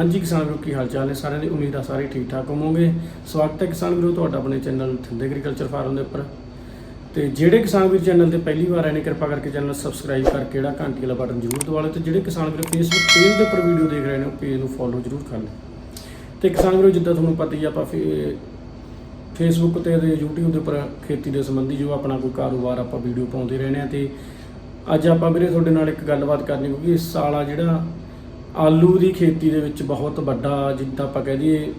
ਹਾਂਜੀ, ਕਿਸਾਨ ਵੀਰੋ, ਕੀ ਹਾਲ ਚਾਲ ਨੇ? ਸਾਰਿਆਂ ਦੀ ਉਮੀਦ ਆ ਸਾਰੇ ਠੀਕ ਠਾਕ ਹੋਵੋਗੇ। ਸਵਾਗਤ ਹੈ ਕਿਸਾਨ ਵੀਰੋ, ਤੁਹਾਡਾ ਆਪਣੇ ਚੈਨਲ ਥਿੰਦ ਐਗਰੀਕਲਚਰ ਫਾਰਮ ਦੇ ਉੱਪਰ। ਤੇ ਜਿਹੜੇ ਕਿਸਾਨ ਵੀਰ ਚੈਨਲ ਤੇ ਪਹਿਲੀ ਵਾਰ ਆਏ ਨੇ, ਕਿਰਪਾ ਕਰਕੇ ਚੈਨਲ ਸਬਸਕ੍ਰਾਈਬ ਕਰਕੇ ਜਿਹੜਾ ਘੰਟੀ ਵਾਲਾ ਬਟਨ ਜ਼ਰੂਰ ਦਬਾ ਲਓ ਤੇ ਜਿਹੜੇ ਕਿਸਾਨ ਵੀਰ ਫੇਸਬੁੱਕ ਪੇਜ ਦੇ ਉੱਪਰ ਵੀਡੀਓ ਦੇਖ ਰਹੇ ਨੇ, ਉਹ ਪੇਜ ਨੂੰ ਫੋਲੋ ਜ਼ਰੂਰ ਕਰ ਲਓ। ਤੇ ਕਿਸਾਨ ਵੀਰੋ, ਜਿੱਦਾਂ ਤੁਹਾਨੂੰ ਪਤਾ ਹੀ ਆ, ਆਪਾਂ ਫੇ- ਫੇਸਬੁੱਕ ਤੇ ਤੇ YouTube ਦੇ ਉੱਪਰ ਖੇਤੀ ਦੇ ਸੰਬੰਧੀ ਜੋ ਆਪਣਾ ਕੋਈ ਕਾਰੋਬਾਰ ਆਪਾਂ ਵੀਡੀਓ ਪਾਉਂਦੇ ਰਹਿੰਦੇ ਆ ਤੇ ਅੱਜ ਆਪਾਂ ਵੀਰੇ ਤੁਹਾਡੇ ਨਾਲ ਇੱਕ ਗੱਲਬਾਤ ਕਰਨੀ, ਕਿਉਂਕਿ ਇਸ ਸਾਲ ਆ ਜਿਹੜਾ ਆਲੂ ਦੀ ਖੇਤੀ ਦੇ ਵਿੱਚ ਬਹੁਤ ਵੱਡਾ ਜਿੱਦਾਂ ਆਪਾਂ ਕਹਿ ਦਈਏ,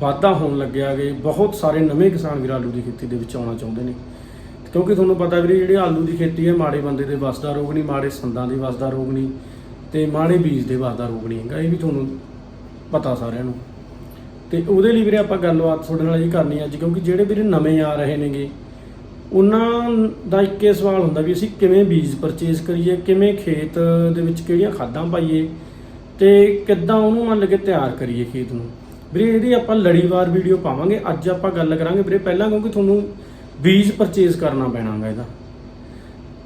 ਵਾਧਾ ਹੋਣ ਲੱਗਿਆ ਕਿ ਬਹੁਤ ਸਾਰੇ ਨਵੇਂ ਕਿਸਾਨ ਵੀਰ ਆਲੂ ਦੀ ਖੇਤੀ ਦੇ ਵਿੱਚ ਆਉਣਾ ਚਾਹੁੰਦੇ ਨੇ। ਕਿਉਂਕਿ ਤੁਹਾਨੂੰ ਪਤਾ ਵੀਰੇ, ਜਿਹੜੇ ਆਲੂ ਦੀ ਖੇਤੀ ਹੈ, ਮਾੜੇ ਬੰਦੇ ਦੇ ਵੱਸ ਦਾ ਰੋਗ ਨਹੀਂ, ਮਾੜੇ ਸੰਦਾਂ ਦੇ ਵੱਸ ਦਾ ਰੋਗ ਨਹੀਂ ਤੇ ਮਾੜੇ ਬੀਜ ਦੇ ਵੱਸ ਦਾ ਰੋਗ ਨਹੀਂ ਹੈਗਾ, ਇਹ ਵੀ ਤੁਹਾਨੂੰ ਪਤਾ ਸਾਰਿਆਂ ਨੂੰ। ਤੇ ਉਹਦੇ ਲਈ ਵੀਰੇ ਆਪਾਂ ਗੱਲਬਾਤ ਤੁਹਾਡੇ ਨਾਲ ਇਹ ਕਰਨੀ ਹੈ ਅੱਜ, ਕਿਉਂਕਿ ਜਿਹੜੇ ਵੀਰੇ ਨਵੇਂ ਆ ਰਹੇ ਨੇਗੇ ਉਹਨਾਂ ਦਾ ਇੱਕੇ ਸਵਾਲ ਹੁੰਦਾ ਵੀ ਅਸੀਂ ਕਿਵੇਂ ਬੀਜ ਪਰਚੇਸ ਕਰੀਏ, ਕਿਵੇਂ ਖੇਤ ਦੇ ਵਿੱਚ ਕਿਹੜੀਆਂ ਖਾਦਾਂ ਪਾਈਏ ਤੇ ਕਿੱਦਾਂ ਉਹਨੂੰ ਮੰਨ ਕੇ ਤਿਆਰ ਕਰੀਏ ਖੇਤ ਨੂੰ। ਵੀਰੇ, ਇਹਦੀ ਆਪਾਂ ਲੜੀਵਾਰ ਵੀਡੀਓ ਪਾਵਾਂਗੇ, ਅੱਜ ਆਪਾਂ ਗੱਲ ਕਰਾਂਗੇ ਵੀਰੇ ਪਹਿਲਾਂ ਕਿਉਂਕਿ ਤੁਹਾਨੂੰ ਬੀਜ ਪਰਚੇਸ ਕਰਨਾ ਪੈਣਾਗਾ ਇਹਦਾ।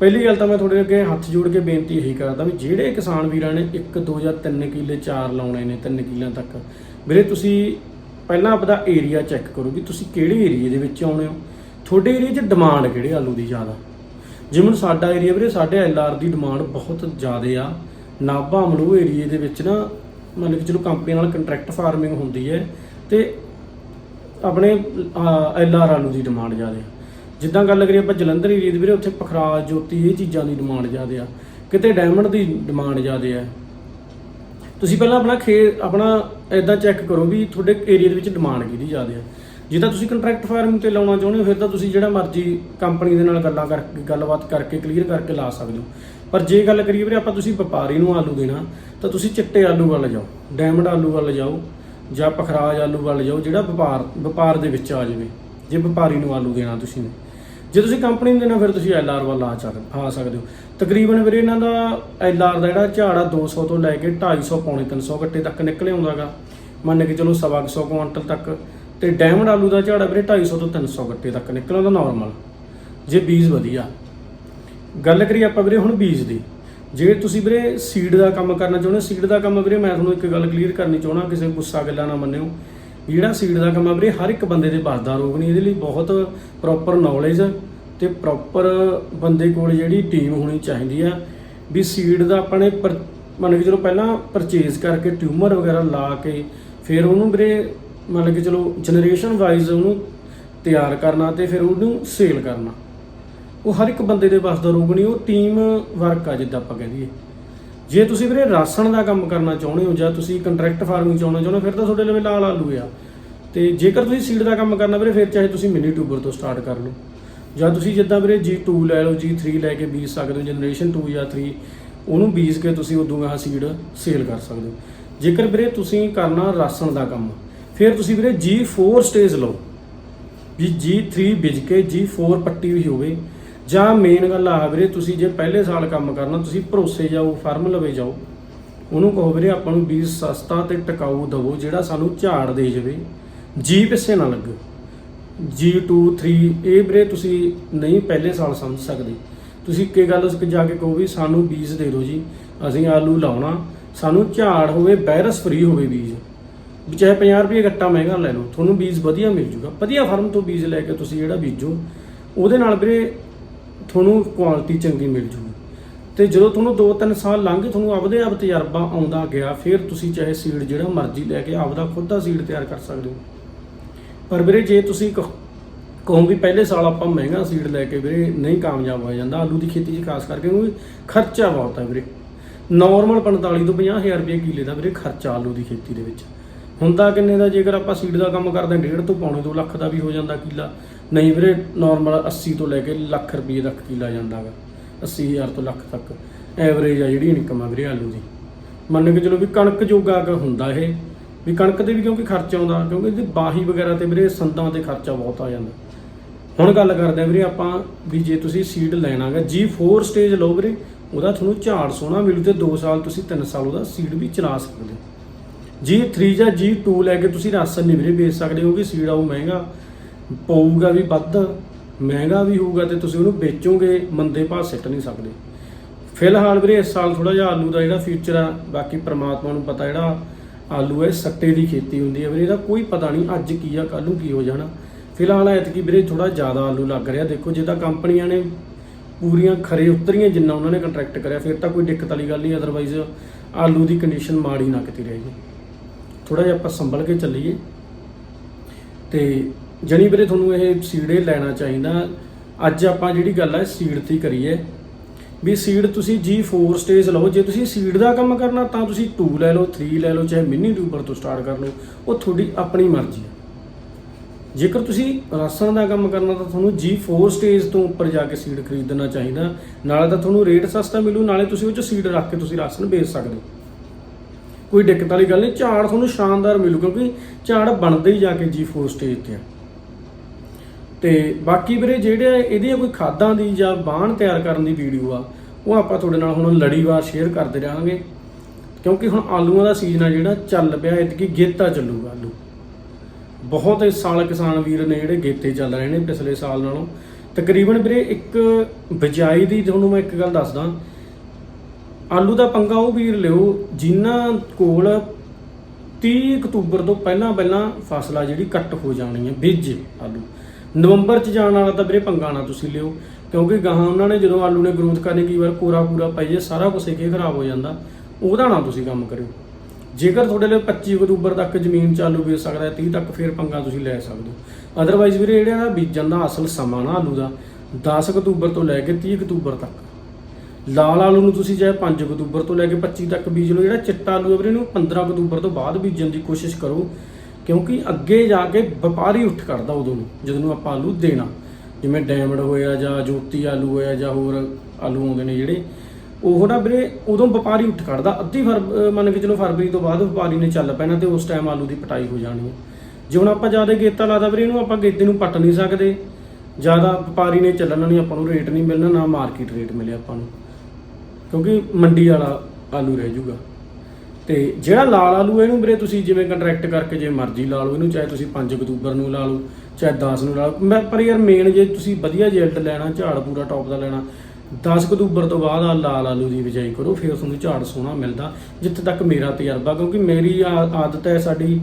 ਪਹਿਲੀ ਗੱਲ ਤਾਂ ਮੈਂ ਤੁਹਾਡੇ ਅੱਗੇ ਹੱਥ ਜੋੜ ਕੇ ਬੇਨਤੀ ਇਹੀ ਕਰਦਾ ਵੀ ਜਿਹੜੇ ਕਿਸਾਨ ਵੀਰਾਂ ਨੇ 1 2 ਜਾਂ 3 ਕਿੱਲੇ ਚਾਰ ਲਾਉਣੇ ਨੇ 3 ਕਿੱਲਿਆਂ ਤੱਕ, ਵੀਰੇ ਤੁਸੀਂ ਪਹਿਲਾਂ ਆਪਦਾ ਏਰੀਆ ਚੈੱਕ ਕਰੋ ਵੀ ਤੁਸੀਂ ਕਿਹੜੇ ਏਰੀਏ ਦੇ ਵਿੱਚ ਆਉਣੇ ਹੋ। ਤੁਹਾਡੇ ਏਰੀਆ 'ਚ ਡਿਮਾਂਡ ਕਿਹੜੇ ਆਲੂ ਦੀ ਜ਼ਿਆਦਾ? ਜਿਵੇਂ ਸਾਡਾ ਏਰੀਆ ਵੀਰੇ, ਸਾਡੇ ਐਲਆਰ ਦੀ ਡਿਮਾਂਡ ਬਹੁਤ ਜ਼ਿਆਦਾ ਆ। ਨਾਭਾ ਅਮਲੂ ਏਰੀਏ ਦੇ ਵਿੱਚ ਨਾ ਮਤਲਬ ਕਿ ਚਲੋ ਕੰਪਨੀਆਂ ਨਾਲ ਕੰਟਰੈਕਟ ਫਾਰਮਿੰਗ ਹੁੰਦੀ ਹੈ ਤੇ ਆਪਣੇ ਐਲਆਰ ਆਲੂ ਦੀ ਡਿਮਾਂਡ ਜ਼ਿਆਦਾ ਜਿੱਦਾਂ ਗੱਲ ਕਰੀਏ ਆਪਾਂ ਜਲੰਧਰ ਏਰੀਏ ਦੀ ਵੀਰੇ, ਉੱਥੇ ਪਖਰਾਜ, ਜੋਤੀ, ਇਹ ਚੀਜ਼ਾਂ ਦੀ ਡਿਮਾਂਡ ਜ਼ਿਆਦਾ ਆ। ਕਿਤੇ ਡਾਇਮੰਡ ਦੀ ਡਿਮਾਂਡ ਜ਼ਿਆਦਾ ਹੈ ਤੁਸੀਂ ਪਹਿਲਾਂ ਆਪਣਾ ਖੇ, ਆਪਣਾ ਐਦਾਂ ਚੈੱਕ ਕਰੋ ਵੀ ਤੁਹਾਡੇ ਏਰੀਆ ਦੇ ਵਿੱਚ ਡਿਮਾਂਡ ਕਿਹਦੀ ਜ਼ਿਆਦਾ ਹੈ ਜੇ ਤਾਂ ਤੁਸੀਂ ਕੰਟਰੈਕਟ ਫਾਰਮਿੰਗ ਤੇ ਲਾਉਣਾ ਚਾਹੁੰਦੇ ਹੋ, ਫਿਰ ਤਾਂ ਤੁਸੀਂ ਜਿਹੜਾ ਮਰਜ਼ੀ ਕੰਪਨੀ ਦੇ ਨਾਲ ਗੱਲਾਂ ਕਰਕੇ ਗੱਲਬਾਤ ਕਰਕੇ ਕਲੀਅਰ ਕਰਕੇ ਲਾ ਸਕਦੇ ਹੋ। ਪਰ ਜੇ ਗੱਲ ਕਰੀਏ ਵੀਰੇ, ਆਪਾਂ ਤੁਸੀਂ ਵਪਾਰੀ ਨੂੰ ਆਲੂ ਦੇਣਾ, ਤਾਂ ਤੁਸੀਂ ਚਿੱਟੇ ਆਲੂ ਵੱਲ ਜਾਓ ਡਾਇਮੰਡ ਆਲੂ ਵੱਲ ਜਾਓ, ਜਾਂ ਪਖਰਾਜ ਆਲੂ ਵੱਲ ਜਾਓ, ਜਿਹੜਾ ਵਪਾਰ ਵਪਾਰ ਦੇ ਵਿੱਚ ਆ ਜਾਵੇ, ਜੇ ਵਪਾਰੀ ਨੂੰ ਆਲੂ ਦੇਣਾ ਤੁਸੀਂ ਨੇ। ਜੇ ਤੁਸੀਂ ਕੰਪਨੀ ਨੂੰ ਦੇਣਾ, ਫਿਰ ਤੁਸੀਂ ਐਲਆਰ ਵੱਲ ਆ ਸਕਦੇ ਆ ਸਕਦੇ ਹੋ। ਤਕਰੀਬਨ ਵੀਰੇ ਇਹਨਾਂ ਦਾ ਐਲਆਰ ਦਾ ਜਿਹੜਾ ਝਾੜ ਆ 200 ਤੋਂ ਲੈ ਕੇ 250 ਪੌਣੇ 300 ਗੱਟੇ ਤੱਕ ਨਿਕਲੇ ਆਉਂਦਾਗਾ ਮੰਨ ਕੇ ਚਲੋ ਸਵਾ ਕੁ ਸੌ ਕੁਆਂਟਲ ਤੱਕ ਤੇ ਡਾਇਮੰਡ ਆਲੂ ਦਾ ਝਾੜਾ ਆ ਵੀਰੇ 250 ਤੋਂ 300 ਗੱਟੇ ਤੱਕ ਨਿਕਲ ਆਉਂਦਾ ਨਾਰਮਲ ਜੇ ਬੀਜ ਵਧੀਆ। ਗੱਲ ਕਰੀਏ ਆਪਾਂ ਵੀਰੇ ਹੁਣ ਬੀਜ ਦੀ, ਜੇ ਤੁਸੀਂ ਵੀਰੇ ਸੀਡ ਦਾ ਕੰਮ ਕਰਨਾ ਚਾਹੁੰਦੇ ਸੀਡ ਦਾ ਕੰਮ ਵੀਰੇ ਮੈਂ ਤੁਹਾਨੂੰ ਇੱਕ ਗੱਲ ਕਲੀਅਰ ਕਰਨੀ ਚਾਹਣਾ ਕਿਸੇ ਗੁੱਸਾ ਗੱਲਾਂ ਨਾ ਮੰਨਿਓ। ਵੀ ਜਿਹੜਾ ਸੀਡ ਦਾ ਕੰਮ ਆ ਵੀਰੇ, ਹਰ ਇੱਕ ਬੰਦੇ ਦੇ ਬਸ ਦਾ ਰੋਗ ਨਹੀਂ, ਇਹਦੇ ਲਈ ਬਹੁਤ ਪ੍ਰੋਪਰ ਨੌਲੇਜ ਤੇ ਪ੍ਰੋਪਰ ਬੰਦੇ ਕੋਲ ਜਿਹੜੀ ਟੀਮ ਹੋਣੀ ਚਾਹੀਦੀ ਆ, ਵੀ ਸੀਡ ਦਾ ਆਪਣੇ ਪਰ- ਮੰਨ ਕੇ ਚਲੋ ਪਹਿਲਾਂ ਪਰਚੇਜ਼ ਕਰਕੇ ਟਿਊਮਰ ਵਗੈਰਾ ਲਾ ਕੇ, ਫਿਰ ਉਹਨੂੰ ਵੀਰੇ ਮਤਲਬ ਕਿ ਚਲੋ ਜਨਰੇਸ਼ਨ ਵਾਈਜ਼ ਉਹਨੂੰ ਤਿਆਰ ਕਰਨਾ ਤੇ ਫਿਰ ਉਹਨੂੰ ਸੇਲ ਕਰਨਾ। ਉਹ ਹਰ ਇੱਕ ਬੰਦੇ ਦੇ ਵੱਸ ਦਾ ਰੋਗ ਨਹੀਂ ਉਹ ਟੀਮ ਵਰਕ ਆ ਜਿੱਦਾਂ ਆਪਾਂ ਕਹਿ ਦਈਏ। ਜੇ ਤੁਸੀਂ ਵੀਰੇ ਰਾਸਣ ਦਾ ਕੰਮ ਕਰਨਾ ਚਾਹੁੰਦੇ ਹੋ ਜਾਂ ਤੁਸੀਂ ਕੰਟਰੈਕਟ ਫਾਰਮਿੰਗ ਚਾਹੁੰਦੇ ਚਾਹੁੰਦੇ ਹੋ, ਫਿਰ ਤਾਂ ਤੁਹਾਡੇ ਲਈ ਲਾਲ ਆਲੂ ਆ। ਤੇ ਜੇਕਰ ਤੁਸੀਂ ਸੀਡ ਦਾ ਕੰਮ ਕਰਨਾ ਵੀਰੇ ਫਿਰ ਚਾਹੇ ਤੁਸੀਂ ਮਿਨੀ ਟਿਊਬਰ ਤੋਂ ਸਟਾਰਟ ਕਰ ਲਓ। ਜਾਂ ਤੁਸੀਂ ਜਿੱਦਾਂ ਵੀਰੇ G2 ਲੈ ਲਓ G3 ਲੈ ਕੇ ਬੀਜ ਸਕਦੇ ਹੋ ਜਨਰੇਸ਼ਨ 2 ਜਾਂ 3 ਉਹਨੂੰ ਬੀਜ ਕੇ ਤੁਸੀਂ ਉਦੋਂ ਗਾਹ ਸੀਡ ਸੇਲ ਕਰ ਸਕਦੇ ਹੋ। ਜੇਕਰ ਵੀਰੇ ਤੁਸੀਂ ਕਰਨਾ ਰਾਸਣ ਦਾ ਕੰਮ ਫਿਰ ਤੁਸੀਂ ਵੀਰੇ G4 ਸਟੇਜ ਲਓ। ਵੀ G3 ਵਿਜ ਕੇ G4 ਪੱਟੀ ਵੀ ਹੋਵੇ। ਜਾਂ ਮੇਨ ਗੱਲ ਆ ਵੀਰੇ, ਤੁਸੀਂ ਜੇ ਪਹਿਲੇ ਸਾਲ ਕੰਮ ਕਰਨਾ, ਤੁਸੀਂ ਭਰੋਸੇ ਜਾਓ, ਫਰਮ ਲਵੇ ਜਾਓ। ਉਹਨੂੰ ਕਹੋ ਵੀਰੇ, ਆਪਾਂ ਨੂੰ ਬੀਜ ਸਸਤਾ ਤੇ ਟਿਕਾਊ ਦਵੋ, ਜਿਹੜਾ ਸਾਨੂੰ ਝਾੜ ਦੇ ਜਾਵੇ। ਜੀ ਪਿੱਛੇ ਨਾ ਲੱਗੇ। G2 3 ਇਹ ਵੀਰੇ ਤੁਸੀਂ ਨਹੀਂ ਪਹਿਲੇ ਸਾਲ ਸਮਝ ਸਕਦੇ। ਤੁਸੀਂ ਇੱਕੇ ਗੱਲ ਉਸ ਜਾ ਕੇ ਕਹੋ ਵੀ ਸਾਨੂੰ ਬੀਜ ਦੇ ਦਿਓ ਜੀ। ਅਸੀਂ ਆਲੂ ਲਾਉਣਾ। ਸਾਨੂੰ ਝਾੜ ਹੋਵੇ ਵਾਇਰਸ ਫਰੀ ਹੋਵੇ ਬੀਜ। ਵੀ ਚਾਹੇ 50 ਰੁਪਏ ਗੱਟਾ ਮਹਿੰਗਾ ਲੈ ਲਓ, ਤੁਹਾਨੂੰ ਬੀਜ ਵਧੀਆ ਮਿਲ ਜੂਗਾ। ਵਧੀਆ ਫਰਮ ਤੋਂ ਬੀਜ ਲੈ ਕੇ ਤੁਸੀਂ ਜਿਹੜਾ ਬੀਜੋ, ਉਹਦੇ ਨਾਲ ਵੀਰੇ ਤੁਹਾਨੂੰ ਕੁਆਲਿਟੀ ਚੰਗੀ ਮਿਲ ਜੂਗੀ। ਤੇ ਜਦੋਂ ਤੁਹਾਨੂੰ 2-3 ਸਾਲ ਲੰਘ ਗਏ, ਤੁਹਾਨੂੰ ਆਪਦੇ ਆਪ ਤਜਰਬਾ ਆਉਂਦਾ ਗਿਆ, ਫਿਰ ਤੁਸੀਂ ਚਾਹੇ ਸੀਡ ਜਿਹੜਾ ਮਰਜ਼ੀ ਲੈ ਕੇ ਆਪਦਾ ਖੁਦ ਦਾ ਸੀਡ ਤਿਆਰ ਕਰ ਸਕਦੇ ਹੋ। ਪਰ ਵੀਰੇ ਜੇ ਤੁਸੀਂ ਕਹੋ ਕਹੋ ਵੀ ਪਹਿਲੇ ਸਾਲ ਆਪਾਂ ਮਹਿੰਗਾ ਸੀਡ ਲੈ ਕੇ ਵੀਰੇ ਨਹੀਂ ਕਾਮਯਾਬ ਹੋ ਜਾਂਦਾ, ਆਲੂ ਦੀ ਖੇਤੀ 'ਚ ਖਾਸ ਕਰਕੇ ਕਿਉਂਕਿ ਖਰਚਾ ਬਹੁਤ ਹੈ ਵੀਰੇ। ਨਾਰਮਲ 45 ਤੋਂ 50 ਹਜ਼ਾਰ ਰੁਪਏ ਕਿੱਲੇ ਦਾ ਵੀਰੇ ਖਰਚਾ ਆਲੂ ਦੀ ਖੇਤੀ ਦੇ ਵਿੱਚ। ਹੁੰਦਾ ਕਿੰਨੇ ਦਾ ਜੇਕਰ ਆਪਾਂ ਸੀਡ ਦਾ ਕੰਮ ਕਰਦੇ ਹਾਂ, ਡੇਢ ਤੋਂ ਪੌਣੇ 2 ਲੱਖ ਦਾ ਵੀ ਹੋ ਜਾਂਦਾ ਕਿੱਲਾ। ਨਹੀਂ ਵੀਰੇ ਨਾਰਮਲ 80 ਤੋਂ ਲੈ ਕੇ ਲੱਖ ਰੁਪਏ ਤੱਕ ਕਿੱਲਾ ਜਾਂਦਾਗਾ 80000 ਤੋਂ ਲੱਖ ਤੱਕ। ਐਵਰੇਜ ਆ ਜਿਹੜੀ ਇਨਕਮ ਆ ਵੀਰੇ ਆਲੂ ਦੀ। ਮੰਨ ਕੇ ਚਲੋ ਵੀ ਕਣਕ ਜੋਗਾ ਹੁੰਦਾ ਇਹ, ਵੀ ਕਣਕ ਤੇ ਵੀ ਕਿਉਂਕਿ ਖਰਚਾ ਆਉਂਦਾ, ਕਿਉਂਕਿ ਇਹਦੀ ਬਾਹੀ ਵਗੈਰਾ ਤੇ ਵੀਰੇ ਸੰਦਾਂ ਤੇ ਖਰਚਾ ਬਹੁਤ ਆ ਜਾਂਦਾ। ਹੁਣ ਗੱਲ ਕਰਦੇ ਆ ਵੀਰੇ ਆਪਾਂ ਵੀ ਜੇ ਤੁਸੀਂ ਸੀਡ ਲੈਣਾਗਾ G4 ਸਟੇਜ ਲਓ ਵੀਰੇ, ਉਹਦਾ ਤੁਹਾਨੂੰ ਝਾੜ ਸੋਹਣਾ ਮਿਲੂ ਤੇ 2 ਸਾਲ ਤੁਸੀਂ 3 ਸਾਲ ਉਹਦਾ ਸੀਡ ਵੀ ਚਲਾ ਸਕਦੇ ਹੋ। G3 ਜਾਂ G2 ਲੈ ਕੇ ਤੁਸੀਂ ਰਾਸ਼ਨ ਨਹੀਂ ਵੀਰੇ ਵੇਚ ਸਕਦੇ ਹੋ ਕਿ ਸੀਡ ਆਉ ਮਹਿੰਗਾ। ਪਊਗਾ ਵੀ ਵੱਧ, ਮਹਿੰਗਾ ਵੀ ਹੋਊਗਾ ਤੇ ਤੁਸੀਂ ਉਹਨੂੰ ਵੇਚੋਗੇ, ਮੰਦੇ ਭਾਅ ਸਿੱਟ ਨਹੀਂ ਸਕਦੇ। ਫਿਲਹਾਲ ਵੀਰੇ ਇਸ ਸਾਲ ਥੋੜਾ ਜਿਹਾ ਆਲੂ ਦਾ ਜਿਹੜਾ ਫਿਊਚਰ ਆ, ਬਾਕੀ ਪ੍ਰਮਾਤਮਾ ਨੂੰ ਪਤਾ ਜਿਹੜਾ ਆਲੂ ਹੈ, ਸੱਟੇ ਦੀ ਖੇਤੀ ਹੁੰਦੀ ਹੈ ਵੀਰੇ, ਇਹਦਾ ਕੋਈ ਪਤਾ ਨਹੀਂ ਅੱਜ ਕੀ ਆ ਕੱਲ ਨੂੰ ਕੀ ਹੋ ਜਾਣਾ। ਫਿਲਹਾਲ ਐਤਕੀ ਵੀਰੇ ਥੋੜਾ ਜ਼ਿਆਦਾ ਆਲੂ ਲੱਗ ਰਿਹਾ, ਦੇਖੋ ਜੇ ਤਾਂ ਕੰਪਨੀਆਂ ਨੇ ਪੂਰੀਆਂ ਖਰੇ ਉਤਰੀਆਂ, ਜਿੰਨਾ ਉਹਨਾਂ ਨੇ ਕੰਟਰੈਕਟ ਕਰਿਆ, ਫਿਰ ਤਾਂ ਕੋਈ ਦਿੱਕਤ ਵਾਲੀ ਗੱਲ ਨਹੀਂ ਅਦਰਵਾਈਜ਼ ਆਲੂ ਦੀ ਕੰਡੀਸ਼ਨ ਮਾੜੀ ਨਾ ਕਿਤੇ ਰਹੇਗੀ। ਥੋੜਾ ਜਿਹਾ ਆਪਾਂ ਸੰਭਲ ਕੇ ਚੱਲੀਏ। ਤੇ ਜਣੀ ਵੀਰੇ, ਤੁਹਾਨੂੰ ਇਹ ਸੀੜੇ ਲੈਣਾ ਚਾਹੀਦਾ। ਅੱਜ ਆਪਾਂ ਜਿਹੜੀ ਗੱਲ ਹੈ ਸੀਡ ਦੀ ਕਰੀਏ। ਵੀ ਸੀਡ ਤੁਸੀਂ G4 ਸਟੇਜ ਲਓ। ਜੇ ਤੁਸੀਂ ਸੀਡ ਦਾ ਕੰਮ ਕਰਨਾ, ਤਾਂ ਤੁਸੀਂ 2 ਲੈ ਲਓ 3 ਲੈ ਲਓ, ਚਾਹੇ ਮਿੰਨੀ ਟਿਊਬਰ ਤੋਂ ਸਟਾਰਟ ਕਰ ਲਓ। ਉਹ ਤੁਹਾਡੀ ਆਪਣੀ ਮਰਜ਼ੀ ਹੈ ਜੇਕਰ ਤੁਸੀਂ ਰਾਸ਼ਨ ਦਾ ਕੰਮ ਕਰਨਾ, ਤਾਂ ਤੁਹਾਨੂੰ G4 ਸਟੇਜ ਤੋਂ ਉੱਪਰ ਜਾ ਕੇ ਸੀਡ ਖਰੀਦਣਾ ਚਾਹੀਦਾ। ਨਾਲੇ ਤਾਂ ਤੁਹਾਨੂੰ ਰੇਟ ਸਸਤਾ ਮਿਲੂ, ਨਾਲੇ ਤੁਸੀਂ ਉਹ ਚ ਸੀਡ ਰੱਖ ਕੇ ਤੁਸੀਂ ਰਾਸ਼ਨ ਵੇਚ ਸਕਦੇ ਹੋ। ਕੋਈ ਦਿੱਕਤ ਵਾਲੀ ਗੱਲ ਨਹੀਂ, ਝਾੜ ਤੁਹਾਨੂੰ ਸ਼ਾਨਦਾਰ ਮਿਲੂ, ਕਿਉਂਕਿ ਝਾੜ ਬਣਦਾ ਹੀ ਜਾ ਕੇ G4 ਸਟੇਜ ਤੇ ਆ। ਤੇ ਬਾਕੀ ਵੀਰੇ ਜਿਹੜੇ ਇਹਦੀਆਂ ਕੋਈ ਖਾਦਾਂ ਦੀ ਜਾਂ ਬਾਣ ਤਿਆਰ ਕਰਨ ਦੀ ਵੀਡੀਓ ਆ, ਉਹ ਆਪਾਂ ਤੁਹਾਡੇ ਨਾਲ ਹੁਣ ਲੜੀਵਾਰ ਸ਼ੇਅਰ ਕਰਦੇ ਰਹਾਂਗੇ। ਕਿਉਂਕਿ ਹੁਣ ਆਲੂਆਂ ਦਾ ਸੀਜ਼ਨ ਆ ਜਿਹੜਾ, ਚੱਲ ਪਿਆ, ਇਤਕੀ ਗੇਤਾ ਚੱਲੂਗਾ ਆਲੂ। ਬਹੁਤ ਇਸ ਸਾਲ ਕਿਸਾਨ ਵੀਰ ਨੇ ਜਿਹੜੇ ਗੇਤੇ ਚੱਲ ਰਹੇ ਨੇ ਪਿਛਲੇ ਸਾਲ ਨਾਲੋਂ। ਤਕਰੀਬਨ ਵੀਰੇ ਇੱਕ ਬਿਜਾਈ ਦੀ ਤੁਹਾਨੂੰ ਮੈਂ ਇੱਕ ਗੱਲ ਦੱਸਦਾ ਆਲੂ ਦਾ ਪੰਗਾ ਉਹ ਵੀਰ ਲਿਓ, ਜਿਨ੍ਹਾਂ ਕੋਲ 30 ਅਕਤੂਬਰ ਤੋਂ ਪਹਿਲਾਂ ਪਹਿਲਾਂ ਫਸਲ ਜਿਹੜੀ ਕੱਟ ਹੋ ਜਾਣੀ ਹੈ ਬੀਜ ਆਲੂ। ਨਵੰਬਰ ਚ ਜਾਣ ਵਾਲਾ ਤਾਂ ਵੀਰੇ ਪੰਗਾ ਨਾ ਤੁਸੀਂ ਲਿਓ, ਕਿਉਂਕਿ ਗਾਹਾਂ ਉਹਨਾਂ ਨੇ ਜਦੋਂ ਆਲੂ ਨੇ ਗਰੋਥ ਕਰਨੀ, ਕਈ ਵਾਰ ਕੋਰਾ ਪੂਰਾ ਪੈ ਜੇ ਸਾਰਾ ਕੁਝ ਇੱਕ ਖਰਾਬ ਹੋ ਜਾਂਦਾ। ਉਹਦਾ ਨਾ ਤੁਸੀਂ ਕੰਮ ਕਰਿਓ। ਜੇਕਰ ਤੁਹਾਡੇ ਲਈ 25 ਅਕਤੂਬਰ ਤੱਕ ਜ਼ਮੀਨ ਚਾਲੂ ਵੇਚ ਸਕਦਾ ਹੈ 30 ਤੱਕ ਫਿਰ ਪੰਗਾ ਤੁਸੀਂ ਲੈ ਸਕਦੇ ਹੋ। ਅਦਰਵਾਈਜ਼ ਵੀਰੇ ਜਿਹੜਾ ਬੀਜਣ ਦਾ ਅਸਲ ਸਮਾਂ ਨਾ ਆਲੂ ਦਾ 10 ਅਕਤੂਬਰ ਤੋਂ ਲੈ ਕੇ 30 ਅਕਤੂਬਰ ਤੱਕ। ਲਾਲ ਆਲੂ ਨੂੰ ਤੁਸੀਂ ਚਾਹੇ 5 ਅਕਤੂਬਰ ਤੋਂ ਲੈ ਕੇ 25 ਤੱਕ ਬੀਜ ਲਓ, ਜਿਹੜਾ ਚਿੱਟਾ ਆਲੂ ਹੈ ਵੀਰੇ, ਇਹਨੂੰ 15 ਅਕਤੂਬਰ ਤੋਂ ਬਾਅਦ ਬੀਜਣ ਦੀ ਕੋਸ਼ਿਸ਼ ਕਰੋ, ਕਿਉਂਕਿ ਅੱਗੇ ਜਾ ਕੇ ਵਪਾਰੀ ਉੱਠ ਕਰਦਾ ਉਦੋਂ ਨੂੰ, ਜਦੋਂ ਨੂੰ ਆਪਾਂ ਆਲੂ ਦੇਣਾ। ਜਿਵੇਂ ਡੈਮਡ ਹੋਇਆ ਜਾਂ ਜੋਤੀ ਆਲੂ ਹੋਇਆ ਜਾਂ ਹੋਰ ਆਲੂ ਆਉਂਦੇ ਨੇ ਜਿਹੜੇ, ਉਹ ਨਾ ਵੀਰੇ ਉਦੋਂ ਵਪਾਰੀ ਉੱਠ ਖੜਦਾ। ਅੱਧੀ ਫਰ, ਅਹ ਮੰਨ ਕੇ ਚਲੋ ਫਰਵਰੀ ਤੋਂ ਬਾਅਦ ਵਪਾਰੀ ਨੇ ਚੱਲ ਪੈਣਾ ਤੇ ਉਸ ਟਾਈਮ ਆਲੂ ਦੀ ਪਟਾਈ ਹੋ ਜਾਣੀ ਹੈ। ਜੇ ਹੁਣ ਆਪਾਂ ਜ਼ਿਆਦਾ ਗੇਤਾ ਲਾਦਾ ਵੀਰੇ, ਇਹਨੂੰ ਆਪਾਂ ਗੇਤੇ ਨੂੰ ਪੱਟ ਨਹੀਂ ਸਕਦੇ। ਜ਼ਿਆਦਾ ਵਪਾਰੀ ਨੇ ਚੱਲਣਾ ਨਹੀਂ, ਆਪਾਂ ਨੂੰ ਰੇਟ ਨਹੀਂ ਮਿਲਣਾ, ਨਾ ਮਾਰਕੀਟ ਰੇਟ ਮਿਲੇ ਆਪਾਂ ਨੂੰ। ਕਿਉਂਕਿ ਮੰਡੀ ਵਾਲਾ ਆਲੂ ਰਹਿ ਜਾਊਗਾ ਤੇ ਜਿਹੜਾ ਲਾਲ ਆਲੂ ਇਹਨੂੰ ਵੀਰੇ ਤੁਸੀਂ ਜਿਵੇਂ ਕੰਟਰੈਕਟ ਕਰਕੇ ਜੇ ਮਰਜ਼ੀ ਲਾ ਲਓ, ਇਹਨੂੰ ਚਾਹੇ ਤੁਸੀਂ 5 ਅਕਤੂਬਰ ਨੂੰ ਲਾ ਲਓ, ਚਾਹੇ 10 ਨੂੰ ਲਾ ਲਓ। ਮੈਂ ਪਰ ਯਾਰ ਮੇਨ ਜੇ ਤੁਸੀਂ ਵਧੀਆ ਜਿਲਟ ਲੈਣਾ, ਝਾੜ ਪੂਰਾ ਟੌਪ ਦਾ ਲੈਣਾ 10 ਅਕਤੂਬਰ ਤੋਂ ਬਾਅਦ ਆ ਲਾਲ ਆਲੂ ਦੀ ਬਿਜਾਈ ਕਰੋ, ਫਿਰ ਤੁਹਾਨੂੰ ਝਾੜ ਸੋਹਣਾ ਮਿਲਦਾ, ਜਿੱਥੇ ਤੱਕ ਮੇਰਾ ਤਜਰਬਾ, ਕਿਉਂਕਿ ਮੇਰੀ ਆ- ਆਦਤ ਹੈ ਸਾਡੀ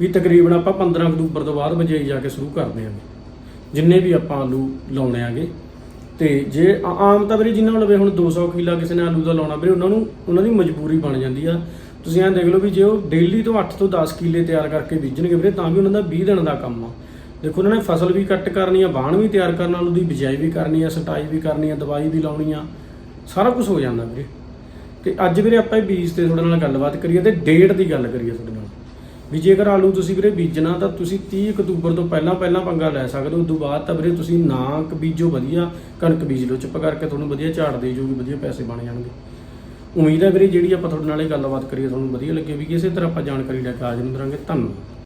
ਵੀ ਤਕਰੀਬਨ ਆਪਾਂ 15 ਅਕਤੂਬਰ ਤੋਂ ਬਾਅਦ ਬਿਜਾਈ ਜਾ ਕੇ ਸ਼ੁਰੂ ਕਰਦੇ ਆਂਗੇ। ਜਿੰਨੇ ਵੀ ਆਪਾਂ ਆਲੂ ਲਾਉਣੇ ਆਗੇ ਤੇ ਜੇ ਆਮ ਤਾਂ ਵੀਰੇ ਜਿਨ੍ਹਾਂ ਨੂੰ ਲਵੇ ਹੁਣ 200 ਕਿੱਲਾ ਕਿਸੇ ਨੇ ਆਲੂ ਦਾ ਲਾਉਣਾ ਵੀਰੇ, ਉਹਨਾਂ ਨੂੰ ਉਹਨਾਂ ਦੀ ਮਜਬੂਰੀ ਬਣ ਜਾਂਦੀ ਆ। ਤੁਸੀਂ ਐਂ ਦੇਖ ਲਓ ਵੀ ਜੇ ਉਹ ਡੇਲੀ ਤੋਂ 8 ਤੋਂ 10 ਕਿੱਲੇ ਤਿਆਰ ਕਰਕੇ ਬੀਜਣਗੇ ਵੀਰੇ, ਤਾਂ ਵੀ ਉਹਨਾਂ ਦਾ 20 ਦਿਨ ਦਾ ਕੰਮ ਆ। ਦੇਖੋ ਉਹਨਾਂ ਨੇ ਫਸਲ ਵੀ ਕੱਟ ਕਰਨੀ ਆ ਬਾਣ ਵੀ ਤਿਆਰ ਕਰਨ ਆਲੂ ਦੀ ਬਿਜਾਈ ਵੀ ਕਰਨੀ ਆ, ਸਟਾਈ ਵੀ ਕਰਨੀ ਆ, ਦਵਾਈ ਵੀ ਲਾਉਣੀ ਆ, ਸਾਰਾ ਕੁਝ ਹੋ ਜਾਂਦਾ ਵੀਰੇ। ਤੇ ਅੱਜ ਵੀਰੇ ਆਪਾਂ ਇਹ ਬੀਜ ਤੇ ਤੁਹਾਡੇ ਨਾਲ ਗੱਲਬਾਤ ਕਰੀਏ ਤੇ ਡੇਟ ਦੀ ਗੱਲ ਕਰੀਏ ਤੁਹਾਡੇ ਨਾਲ। ਵੀ ਜੇਕਰ ਆਲੂ ਤੁਸੀਂ ਵੀਰੇ ਬੀਜਣਾ ਤਾਂ ਤੁਸੀਂ 30 ਅਕਤੂਬਰ ਤੋਂ ਪਹਿਲਾਂ ਪਹਿਲਾਂ ਪੰਗਾ ਲੈ ਸਕਦੇ ਹੋ। ਉਦੋਂ ਬਾਅਦ ਤਾਂ ਵੀਰੇ ਤੁਸੀਂ ਨਾ ਬੀਜੋ ਵਧੀਆ, ਕਣਕ ਬੀਜ ਲਓ, ਚੁੱਪ ਕਰਕੇ ਤੁਹਾਨੂੰ ਵਧੀਆ ਝਾੜ ਦੇ ਜੂਗੀ, ਵਧੀਆ ਪੈਸੇ ਬਣ ਜਾਣਗੇ। ਉਮੀਦ ਹੈ ਵੀਰੇ ਜਿਹੜੀ ਆਪਾਂ ਤੁਹਾਡੇ ਨਾਲ ਇਹ ਗੱਲਬਾਤ ਕਰੀਏ, ਤੁਹਾਨੂੰ ਵਧੀਆ ਲੱਗੇ ਵੀ ਇਸੇ ਤਰ੍ਹਾਂ ਆਪਾਂ ਜਾਣਕਾਰੀ ਲੈ ਕੇ ਹਾਜ਼ਰ ਹੁੰਦੇ ਰਹਾਂਗੇ ਧੰਨਵਾਦ।